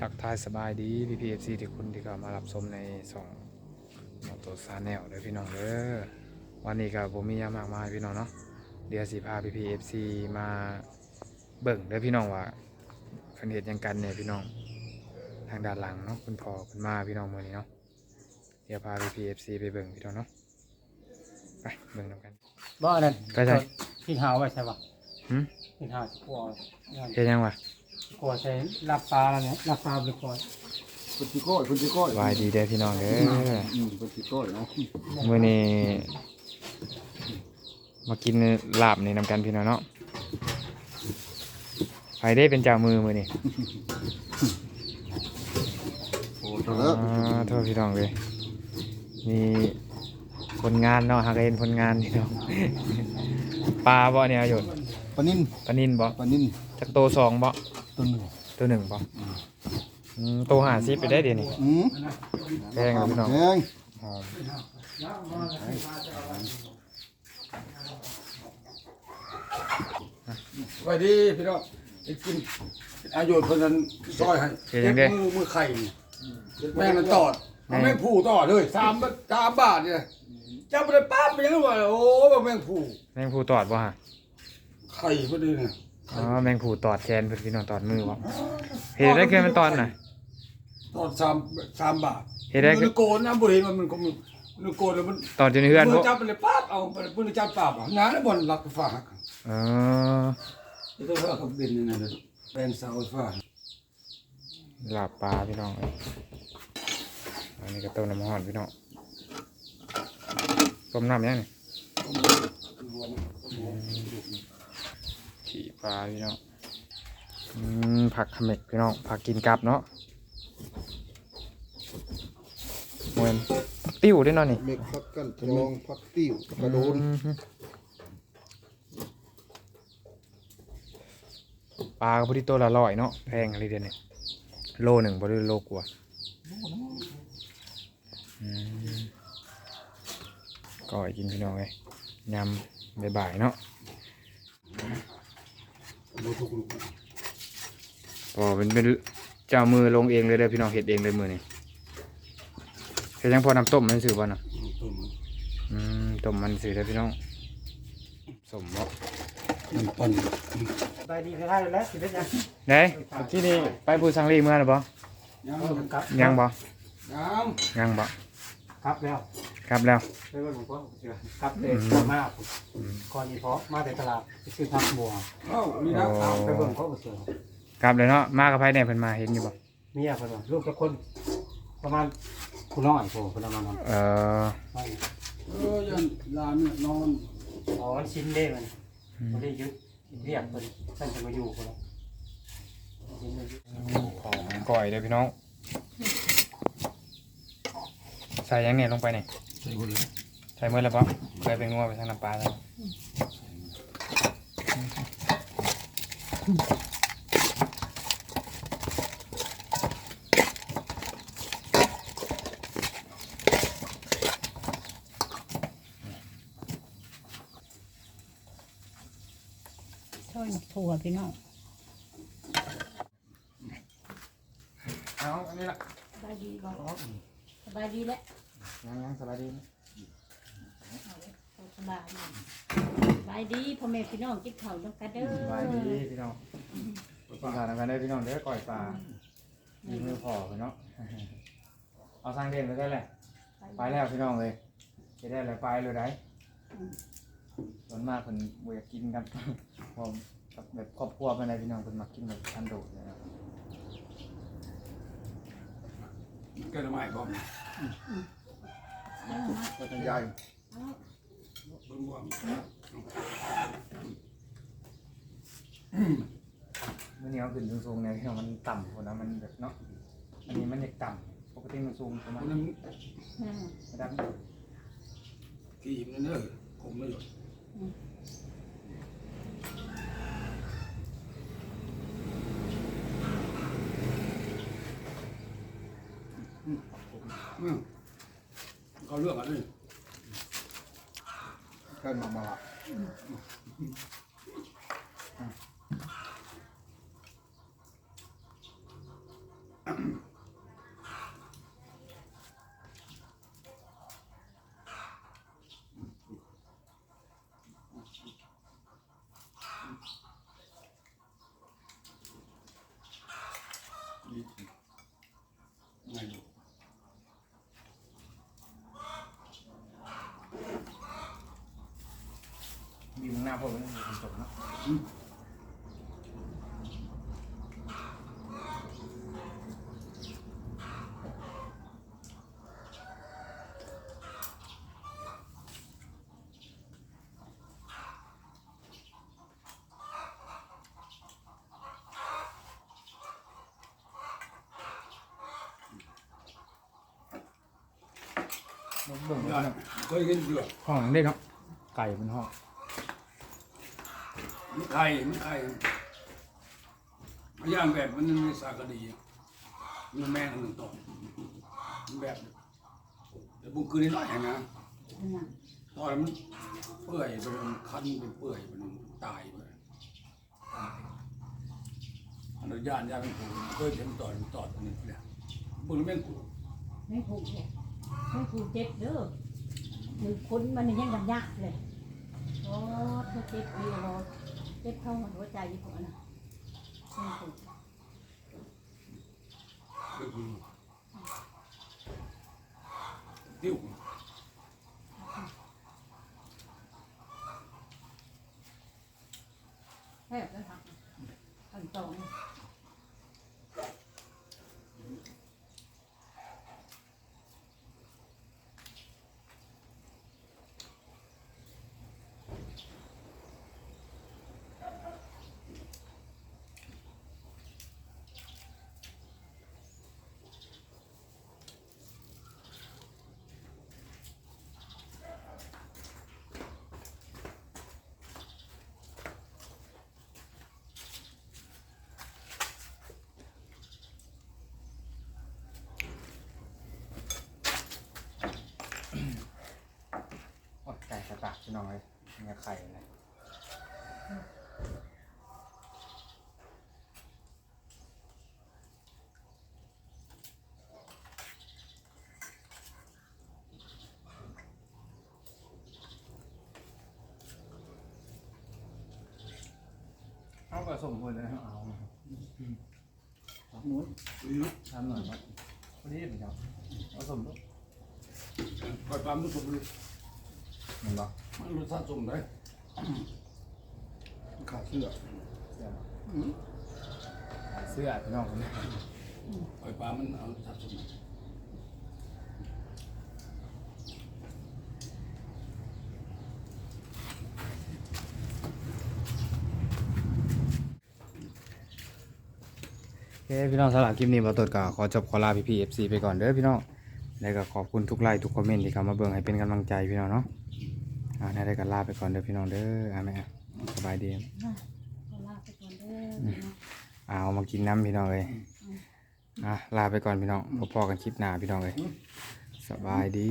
ทักทายสบายดีพี่พีเอฟซีที่คุณที่เข้ามารับชมในสองมอโตซาแนลเด้อพี่น้องเด้อวันนี้ก็ผมมีหยังมากมายพี่น้องเนาะเดี๋ยวสิพาพี่พีเอฟซีมาเบิ่งเด้อพี่น้องว่าเพิ่นเฮ็ดหยังกันเนี่ยพี่น้องทางด้านหลังเนาะคุณพ่อคุณมาพี่น้องมื้อนี้เนาะเดี๋ยวพาพี่พีเอฟซีไปเบิ่งพี่น้องเนาะไปเบิ่งนำกันบ่อันนั้นไปใช่พี่หาวไว้ใช่ปะหึพี่หาวกลัวเฮ็ดหยังวะ กลัวใช้รับปลาแล้วเนี่ยรับปลาไปก่อนคุณจิโก้ยคุณจิโก้ยสบายดีเด้อพี่น้องเด้ออืมคุณจิโก้ยเนาะมื่อนี้มากินลาบนี่นำกันพี่น้องเนาะใครได้เป็นเจ้ามือมือนี่โอ้อ่เถอะาโทษพี่น้องเลยมีผลงานเนาะหากเห็นผลงานพี่น้องปลาบ่เนี่ยหยดปลานิ่นปลานินบ่ปลานิ่นจักโตสองบ่ ตัวหนึ่งตัวหนึ่งบ่อืมโตหาซิไปได้เดี๋ยวนี้อืมแพงเลยพี่น้องแพงหอมไว้ดีพี่น้องไอ้กินอายุเพิ่นนั้นซอยให้เฮ็ดยังไงมือมือไข่นี่แม่งมันตอดเอาแม่งผูตอดเลยสามบาทสามบาทเนี่ยเจ้าบ่ได้ปั๊บไปยังไงวะโอ้แม่งผูแมงผูตอดบ่ฮะไข่พอดีเนี่ย อ๋อแมงผูตอดแขนเพิ่นพี่น้องตอดมือบ่เฮ็ดได้แค่มันตอนน่ะ ตอดสามสามบาทเฮ็ดได้มือโกนนะบ่เห็นมันมันก็มันมันโกนแล้วมันตอดอยู่ในเฮือนมืบ่อจับไปเลยปั๊บเอาไปมือจับปั๊บอะงานแล้วบ่รักฟ้าหักเออนี่ต้องว่ากับเป็นนี่นะแปลงเสาไฟฟ้าลาบปลาพี่น้องเอ้ยอันนี้ก็ต้มน้ำร้อนพี่น้องต้มน้ำยังนี่ ขี่ปลาพี่น้องอืมผักขมิกพี่น้องผักกินกับเนาะเหมือนติ้วด้วยเนาะนี่เมกพักกันทองพักติ้วกระโดนอืมปลากระพุทธิตัวละร้อยเนาะแพงอะไรเดือนนี้โลหนึ่งบริโลกว่าอืมก็ให้กินพี่น้องเลยยำบ่ายๆเนาะ ก็เป็นเป็นเจ้ามือลงเองเลยเด้อพี่น้องเห็ดเองเลยมือนี่เฮ็ดยังพอน้ำต้มมันสื่อบ่เนาะอืมต้มมันสื่อเด้อพี่น้องสมบ่น้ำปั่นไปดีก็ได้แล้วสิได้ยังไหนที่นี่ไปปูสังลีเมื่อหรือบ่ยังเออครับยังบ่ยังยังบ่ ครับแล้วครับแล้วไปเบิ่งผมก็เชื่อครับเลยมามาก่อนนี้เพราะมาแต่ตลาดไปซื้อผักบัวเอ้านี่นะโอ้ไปเบิ่งเขาก็เชื่อครับเลยเนาะมากับไผเนี่ยเพิ่นมาเห็นอยู่บ่เมียเพิ่นว่าลูกทุกคน ประมาณผู้น้อยโผล่ประมาณนั้นเออเออยันลานเนี่ยนอนอ๋อมันชิ้นเด้มันบ่ได้ยึดเรียกเพิ่นท่านจะมาอยู่พุ่นแล้วชิ้นเด้ยึดของก่อยเด้อพี่น้อง ใส่ยังเนี่ยลงไปนี่ใส่คนเลยใส่เมื่อแล้วบ่เคยไปงัวไปทางน้ำปลาแล้วช่วยถั่วพี่น้องเอาอันนี้ล่ะสบายดีบ่สบายดีแหละ ยังยังสบายดีนะเอาเลยเอาสบายดีสบายดีพ่อแม่พี่น้องกินข้าวน้ำกันเด้อสบายดีพี่น้องกินข้าวนํกันเด้อพี่น้องเด้อก่อยปลามีมือพอพี่น้องเอาสร้างเด่นไปได้แหละไปแล้วพี่น้องเลยจะได้อะไรไปเลยได้ส่วนมากคนบ่อยากกินกันผมกับแบบครอบครัวเป็นอะไรพี่น้องคนมักกินแบบอันโดดเลยนะแกทำไมบ่ ก็จะใหญ่เบิ่งบ่เมื่อนี้เอาขึ้นสูงๆเนี่ยพี่น้องมันต่ำคนนะมันแบบเนาะอันนี้มันเด็กต่ำปกติมันสูงประมาณคนนั้นอืมระดับที่อิ่มนั่นเด้อผมไม่หยุด เขาเลือกเอะไร กันมามา อ ไม่รู้ มีมึงหน้า พวกนี้มีจบเนาะเบิ่งได้เคยเห็นเดือห้องได้เนาะไก่มันห้อง มันไข่มันไข่ย่างแบบมันในสากดีมันแม่งหนึ่งต่อมันแบบแต่บุกคืนนิดหน่อยนะตอนมันเปื่อยไปมันคันเป็นเปื่อยมันตายไปอนุญาตญาติเป็นผู้เคยเห็นตอนตอนนี้เนี่ยบุญแม่งกูไม่ผูกเนี่ยไม่ผูกเจ็บเด้อหนึ่งคนมันยังยังยากเลยโอ้เธอเจ็บดีรอ เจ็บเข้าหัวใจอยู่ผมนะไม่ผูก ติ้ว แทบแล้วครับขั้นตอน โอ้ยไก่กระตาก พี่น้องเลยเนี่ยไข่เลยเอาผสมคนเลยนะเอาหมุนทำหน่อยมั้ยพอดีเหมือนกันผสมด้วยคอยปลามันสุกเลย เห็นปะมันรสชาติสมได้ขาดเสื้อเสื้อพี่น้องคนนี้คอยปลามันเอารสชาติสมโอเคพี่น้องสำหรับคลิปนี้บอตดก็ขอจบขอลาพี่พีเอฟซีไปก่อนเด้อพี่น้อง แล้วก็ขอบคุณทุกไลค์ทุกคอมเมนต์ที่เข้ามาเบิ่งให้เป็นกำลังใจพี่น้องเนาะอ่าได้ก็ลาไปก่อนเด้อพี่น้องเด้ออ่าแม่สบายดีก็ลาไปก่อนเด้ออ่าเอามากินน้ำพี่น้องเลยอะลาไปก่อนพี่น้องพบพอกันคลิปหน้าพี่น้องเลยสบายดี